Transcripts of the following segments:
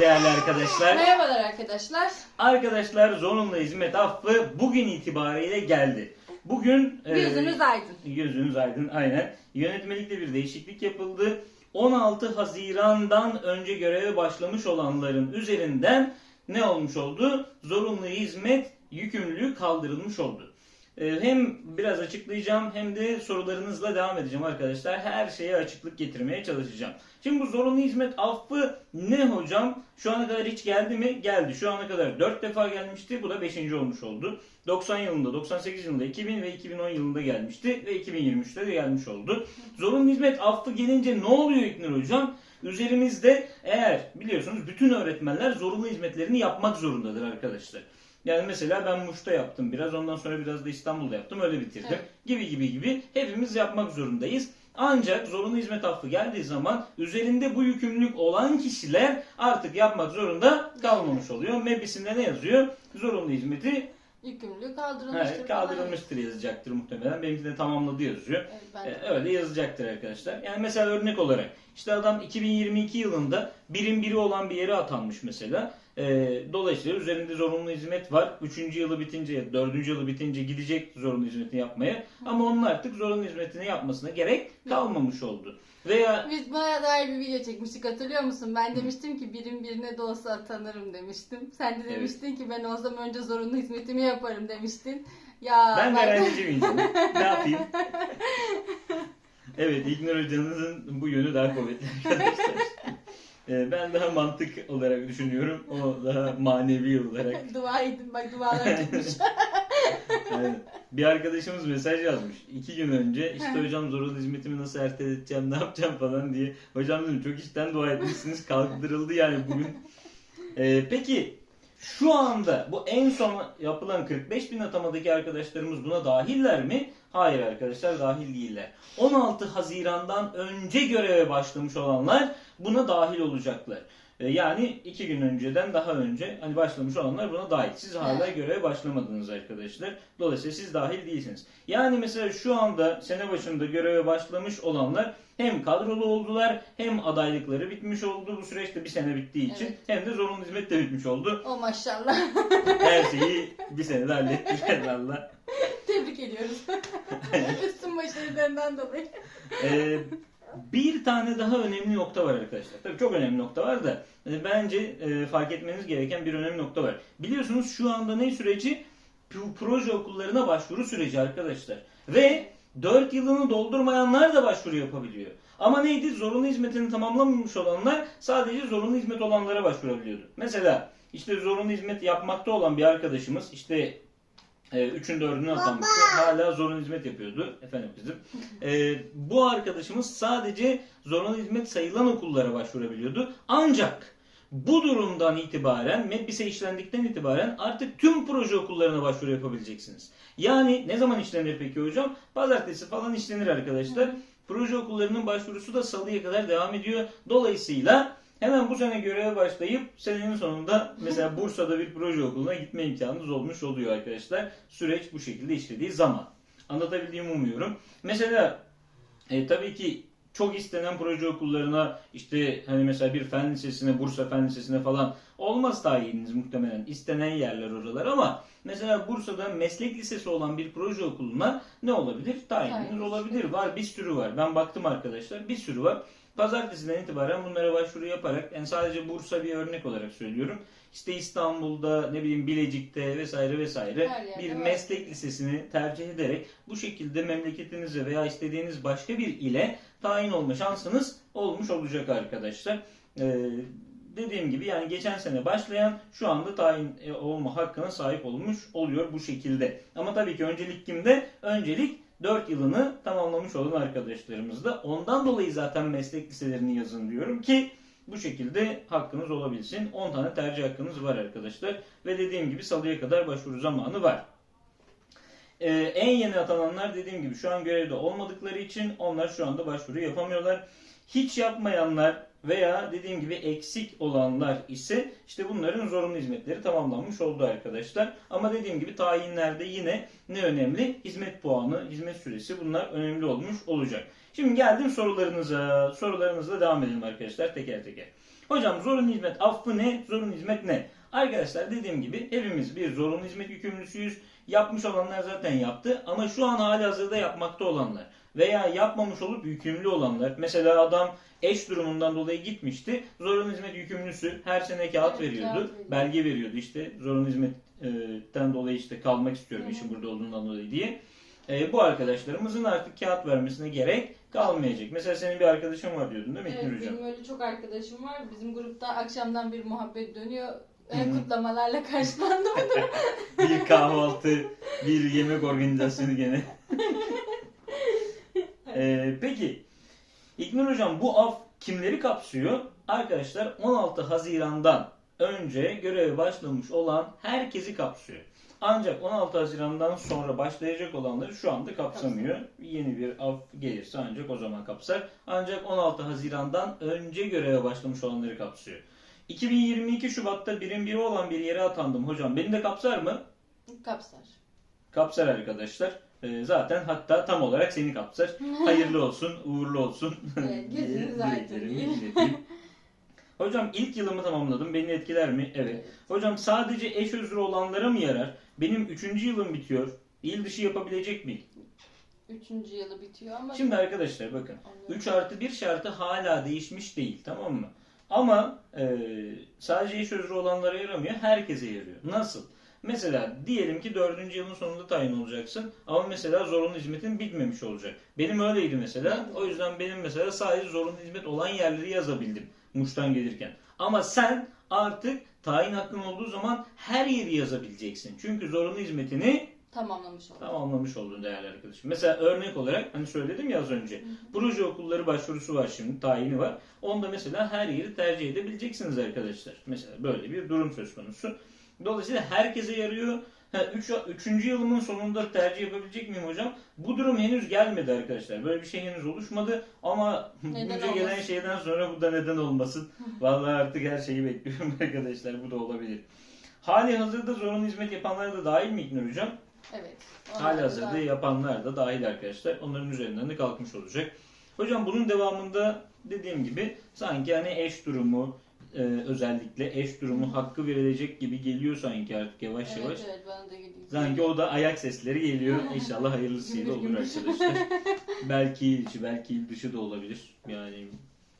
Değerli arkadaşlar. Merhabalar arkadaşlar. Arkadaşlar zorunlu hizmet affı bugün itibariyle geldi. Bugün e, Gözünüz aydın. gözünüz aydın aynen. Yönetmelikte bir değişiklik yapıldı. 16 Haziran'dan önce göreve başlamış olanların üzerinden ne olmuş oldu? Zorunlu hizmet yükümlülüğü kaldırılmış oldu. Ee, Hem biraz açıklayacağım hem de sorularınızla devam edeceğim arkadaşlar. Her şeye açıklık getirmeye çalışacağım. Şimdi bu zorunlu hizmet affı ne hocam? Şu ana kadar hiç geldi mi? Geldi. Şu ana kadar 4 defa gelmişti. Bu da 5. olmuş oldu. 90 yılında, 98 yılında, 2000 ve 2010 yılında gelmişti ve 2023'te de gelmiş oldu. Zorunlu hizmet affı gelince ne oluyor İknur hocam? Üzerimizde eğer biliyorsunuz bütün öğretmenler zorunlu hizmetlerini yapmak zorundadır arkadaşlar. Yani mesela ben Muş'ta yaptım biraz ondan sonra biraz da İstanbul'da yaptım öyle bitirdim. Evet. Gibi gibi gibi hepimiz yapmak zorundayız. Ancak zorunlu hizmet affı geldiği zaman üzerinde bu yükümlülük olan kişiler artık yapmak zorunda kalmamış oluyor. MEB'sinde ne yazıyor? Zorunlu hizmeti Yükümlülüğü kaldırılmıştır. evet, kaldırılmıştır yazacaktır muhtemelen. Benimki de tamamladı yazıyor. Evet, Ee. Öyle yazacaktır arkadaşlar. Yani mesela örnek olarak işte adam 2022 yılında birim biri olan bir yere atanmış mesela. Ee, dolayısıyla üzerinde zorunlu hizmet var. Üçüncü yılı bitince, dördüncü yılı bitince gidecek zorunlu hizmetini yapmaya. Ama onun artık zorunlu hizmetini yapmasına gerek kalmamış oldu. Veya Biz buna dair bir video çekmiştik hatırlıyor musun? Ben demiştim ki birim birine de olsa atanırım demiştim. Sen de Evet. demiştin ki ben olsam önce zorunlu hizmetimi yaparım demiştin. Ya ben de öğrenci insanım. ne yapayım? Evet, İlknur hocanızın bu yönü daha kuvvetli arkadaşlar. Ee, ben daha mantık olarak düşünüyorum. O daha manevi olarak. Dua edin bak dualar tutmuş. Bir arkadaşımız mesaj yazmış. iki gün önce işte hocam zorunlu hizmetimi nasıl erteleteceğim, ne yapacağım falan diye. Hocam dedim çok işten dua etmişsiniz. Kaldırıldı yani bugün. Ee, peki şu anda bu en son yapılan 45 bin atamadaki arkadaşlarımız buna dahiller mi? Hayır arkadaşlar dahil değiller. 16 Haziran'dan önce göreve başlamış olanlar buna dahil olacaklar. Ee, Yani iki gün önceden daha önce hani başlamış olanlar buna dahil. Siz hala göreve başlamadınız arkadaşlar. Dolayısıyla siz dahil değilsiniz. Yani mesela şu anda sene başında göreve başlamış olanlar hem kadrolu oldular hem adaylıkları bitmiş oldu. Bu süreçte bir sene bittiği için Evet. hem de zorunlu hizmet de bitmiş oldu. o maşallah. Her şeyi bir senede hallettiler valla. Tebrik ediyoruz. Üstün başarılarından dolayı. Ee, bir tane daha önemli nokta var arkadaşlar. Tabii çok önemli nokta var da e, bence e, fark etmeniz gereken bir önemli nokta var. Biliyorsunuz şu anda ne süreci? Proje okullarına başvuru süreci arkadaşlar. Ve 4 yılını doldurmayanlar da başvuru yapabiliyor. Ama neydi? Zorunlu hizmetini tamamlamamış olanlar sadece zorunlu hizmet olanlara başvurabiliyordu. Mesela işte zorunlu hizmet yapmakta olan bir arkadaşımız işte e, üçün dördünü atanmıştı. Hala zorunlu hizmet yapıyordu. Efendim kızım. E, bu arkadaşımız sadece zorunlu hizmet sayılan okullara başvurabiliyordu. Ancak bu durumdan itibaren, MEDBİS'e işlendikten itibaren artık tüm proje okullarına başvuru yapabileceksiniz. Yani ne zaman işlenir peki hocam? Pazartesi falan işlenir arkadaşlar. Proje okullarının başvurusu da salıya kadar devam ediyor. Dolayısıyla hemen bu sene göreve başlayıp senenin sonunda mesela Bursa'da bir proje okuluna gitme imkanınız olmuş oluyor arkadaşlar. Süreç bu şekilde işlediği zaman. Anlatabildiğimi umuyorum. Mesela e, tabii ki çok istenen proje okullarına işte hani mesela bir fen lisesine, Bursa Fen Lisesi'ne falan olmaz tayininiz muhtemelen. istenen yerler oralar ama mesela Bursa'da meslek lisesi olan bir proje okuluna ne olabilir? Tayininiz Tayin. olabilir. Var bir sürü var. Ben baktım arkadaşlar bir sürü var. Pazartesiden itibaren bunlara başvuru yaparak yani sadece Bursa bir örnek olarak söylüyorum. İşte İstanbul'da ne bileyim Bilecik'te vesaire vesaire yerde bir var. meslek lisesini tercih ederek bu şekilde memleketinize veya istediğiniz başka bir ile tayin olma şansınız olmuş olacak arkadaşlar. Ee, dediğim gibi yani geçen sene başlayan şu anda tayin e, olma hakkına sahip olmuş oluyor bu şekilde. Ama tabii ki öncelik kimde? Öncelik 4 yılını tamamlamış olan arkadaşlarımızda. Ondan dolayı zaten meslek liselerini yazın diyorum ki bu şekilde hakkınız olabilsin. 10 tane tercih hakkınız var arkadaşlar. Ve dediğim gibi salıya kadar başvuru zamanı var. Ee, en yeni atananlar dediğim gibi şu an görevde olmadıkları için onlar şu anda başvuru yapamıyorlar. Hiç yapmayanlar veya dediğim gibi eksik olanlar ise işte bunların zorunlu hizmetleri tamamlanmış oldu arkadaşlar. Ama dediğim gibi tayinlerde yine ne önemli? Hizmet puanı, hizmet süresi bunlar önemli olmuş olacak. Şimdi geldim sorularınıza. Sorularınızla devam edelim arkadaşlar teker teker. Hocam zorunlu hizmet affı ne? Zorunlu hizmet ne? Arkadaşlar dediğim gibi hepimiz bir zorunlu hizmet yükümlüsüyüz. Yapmış olanlar zaten yaptı ama şu an hali hazırda yapmakta olanlar veya yapmamış olup yükümlü olanlar. Mesela adam eş durumundan dolayı gitmişti. Zorunlu hizmet yükümlüsü her sene kağıt Evet, veriyordu. kağıt veriyor. belge veriyordu işte zorunlu hizmetten dolayı işte kalmak istiyorum hı. işin burada olduğundan dolayı diye. E, bu arkadaşlarımızın artık kağıt vermesine gerek kalmayacak. Mesela senin bir arkadaşın var diyordun değil mi Evet, İlknur Hocam? benim öyle çok arkadaşım var. Bizim grupta akşamdan bir muhabbet dönüyor. Hı E, hı. kutlamalarla karşılandım. bir kahvaltı, bir yemek organizasyonu gene. Ee, peki, İlknur Hocam bu af kimleri kapsıyor? Arkadaşlar 16 Haziran'dan önce göreve başlamış olan herkesi kapsıyor. Ancak 16 Haziran'dan sonra başlayacak olanları şu anda kapsamıyor. Yeni bir af gelirse ancak o zaman kapsar. Ancak 16 Haziran'dan önce göreve başlamış olanları kapsıyor. 2022 Şubat'ta birim biri olan bir yere atandım hocam. Beni de kapsar mı? Kapsar. Kapsar arkadaşlar. Ee, zaten hatta tam olarak seni kapsar. Hayırlı olsun, uğurlu olsun. Evet, gözünüz aydın. Hocam ilk yılımı tamamladım. Beni etkiler mi? Evet. Hocam sadece eş özrü olanlara mı yarar? Benim üçüncü yılım bitiyor. İl dışı yapabilecek miyim? Üçüncü yılı bitiyor ama Şimdi arkadaşlar bakın. Anlıyorum. 3 artı 1 şartı hala değişmiş değil tamam mı? Ama e, sadece eş özrü olanlara yaramıyor. Herkese yarıyor. Nasıl? Mesela diyelim ki 4. yılın sonunda tayin olacaksın ama mesela zorunlu hizmetin bitmemiş olacak. Benim öyleydi mesela. O yüzden benim mesela sadece zorunlu hizmet olan yerleri yazabildim Muş'tan gelirken. Ama sen artık tayin hakkın olduğu zaman her yeri yazabileceksin. Çünkü zorunlu hizmetini tamamlamış oldum. tamamlamış oldun değerli arkadaşım. Mesela örnek olarak hani söyledim ya az önce. Proje okulları başvurusu var şimdi, tayini var. Onda mesela her yeri tercih edebileceksiniz arkadaşlar. Mesela böyle bir durum söz konusu. Dolayısıyla herkese yarıyor. Ha, üç, üçüncü yılımın sonunda tercih yapabilecek miyim hocam? Bu durum henüz gelmedi arkadaşlar. Böyle bir şey henüz oluşmadı ama bunca gelen şeyden sonra bu da neden olmasın. Vallahi artık her şeyi bekliyorum arkadaşlar. Bu da olabilir. Hali hazırda zorunlu hizmet yapanlar da dahil mi İlknur hocam? Evet. Hali hazırda da- yapanlar da dahil arkadaşlar. Onların üzerinden de kalkmış olacak. Hocam bunun devamında dediğim gibi sanki hani eş durumu e, özellikle eş durumu hakkı verilecek gibi geliyor sanki artık yavaş Evet yavaş. evet bana da geliyor. Sanki o da ayak sesleri geliyor. İnşallah hayırlısıyla olur arkadaşlar. belki il içi, belki il dışı da olabilir. Yani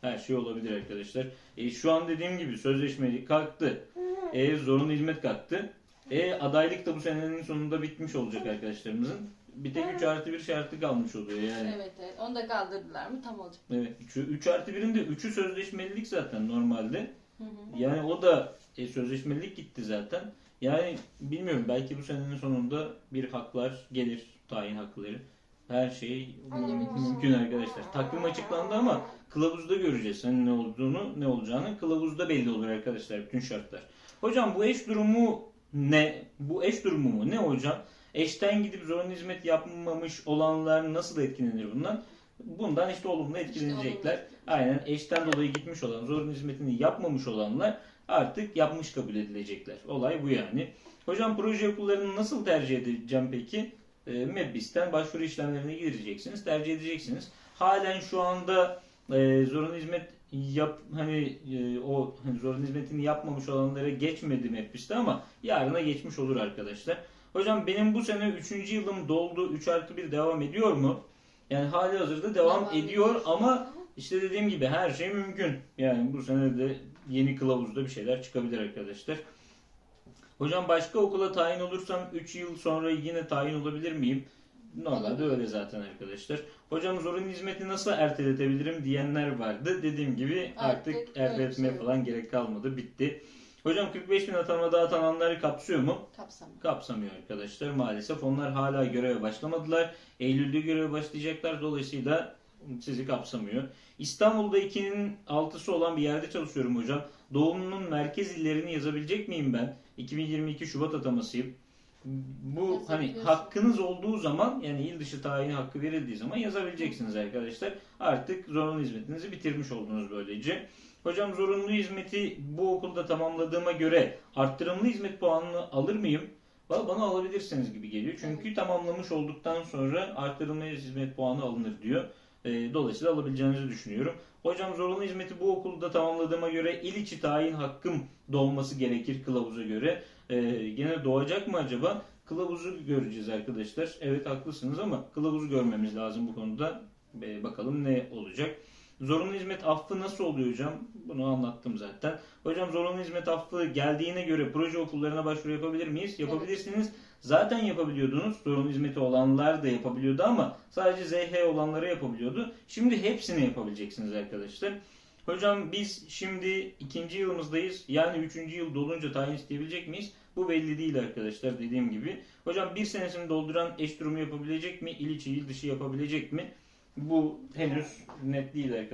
her şey olabilir arkadaşlar. E, şu an dediğim gibi sözleşmeli kalktı. E, zorunlu hizmet kalktı. E, adaylık da bu senenin sonunda bitmiş olacak arkadaşlarımızın. Bir tek 3 artı 1 şartı kalmış oluyor yani. Evet evet. Onu da kaldırdılar mı tam olacak. Evet. 3 artı 1'in de 3'ü sözleşmelilik zaten normalde. Hı hı. Yani o da e, sözleşmelilik gitti zaten. Yani bilmiyorum belki bu senenin sonunda bir haklar gelir, tayin hakları. Her şey mümkün arkadaşlar. Takvim açıklandı ama kılavuzda göreceğiz. Hani ne olduğunu, ne olacağını kılavuzda belli olur arkadaşlar bütün şartlar. Hocam bu eş durumu ne? Bu eş durumu mu? Ne hocam? Eşten gidip zorunlu hizmet yapmamış olanlar nasıl etkilenir bundan? Bundan işte olumlu etkilenecekler. Aynen eşten dolayı gitmiş olan, zorunlu hizmetini yapmamış olanlar artık yapmış kabul edilecekler. Olay bu yani. Hocam proje okullarını nasıl tercih edeceğim peki? E, MEBİS'ten başvuru işlemlerine gireceksiniz, tercih edeceksiniz. Halen şu anda e, zorunlu hizmet yap hani e, o hani zorunlu hizmetini yapmamış olanlara geçmedi MEBİS'te ama yarına geçmiş olur arkadaşlar. Hocam benim bu sene 3. yılım doldu. 3 artı 1 devam ediyor mu? Yani hali hazırda devam, Devam ediyor ama işte dediğim gibi her şey mümkün. Yani bu sene de yeni kılavuzda bir şeyler çıkabilir arkadaşlar. Hocam başka okula tayin olursam 3 yıl sonra yine tayin olabilir miyim? Normalde öyle zaten arkadaşlar. Hocam zorunlu hizmeti nasıl erteletebilirim diyenler vardı. Dediğim gibi artık, Artık öyle bir erteletmeye şey yok. falan gerek kalmadı. Bitti. Hocam 45 bin atanmada atananları kapsıyor mu? Kapsamı. kapsamıyor arkadaşlar. Maalesef onlar hala göreve başlamadılar. Eylül'de göreve başlayacaklar. Dolayısıyla sizi kapsamıyor. İstanbul'da 2'nin 6'sı olan bir yerde çalışıyorum hocam. Doğumlunun merkez illerini yazabilecek miyim ben? 2022 Şubat atamasıyım. Bu hani hakkınız olduğu zaman yani il dışı tayini hakkı verildiği zaman yazabileceksiniz arkadaşlar. Artık zorunlu hizmetinizi bitirmiş oldunuz böylece. Hocam zorunlu hizmeti bu okulda tamamladığıma göre arttırımlı hizmet puanını alır mıyım? Valla bana alabilirsiniz gibi geliyor. Çünkü tamamlamış olduktan sonra arttırılma hizmet puanı alınır diyor. E, dolayısıyla alabileceğinizi düşünüyorum. Hocam zorunlu hizmeti bu okulda tamamladığıma göre il içi tayin hakkım doğması gerekir kılavuza göre. Ee, gene doğacak mı acaba? Kılavuzu göreceğiz arkadaşlar. Evet haklısınız ama kılavuzu görmemiz lazım bu konuda. Ee, bakalım ne olacak. Zorunlu hizmet affı nasıl oluyor hocam? Bunu anlattım zaten. Hocam zorunlu hizmet affı geldiğine göre proje okullarına başvuru yapabilir miyiz? Yapabilirsiniz. Zaten yapabiliyordunuz. Zorunlu hizmeti olanlar da yapabiliyordu ama sadece ZH olanları yapabiliyordu. Şimdi hepsini yapabileceksiniz arkadaşlar. Hocam biz şimdi ikinci yılımızdayız. Yani üçüncü yıl dolunca tayin isteyebilecek miyiz? Bu belli değil arkadaşlar dediğim gibi. Hocam bir senesini dolduran eş durumu yapabilecek mi? İl içi il dışı yapabilecek mi? Bu henüz net değil arkadaşlar.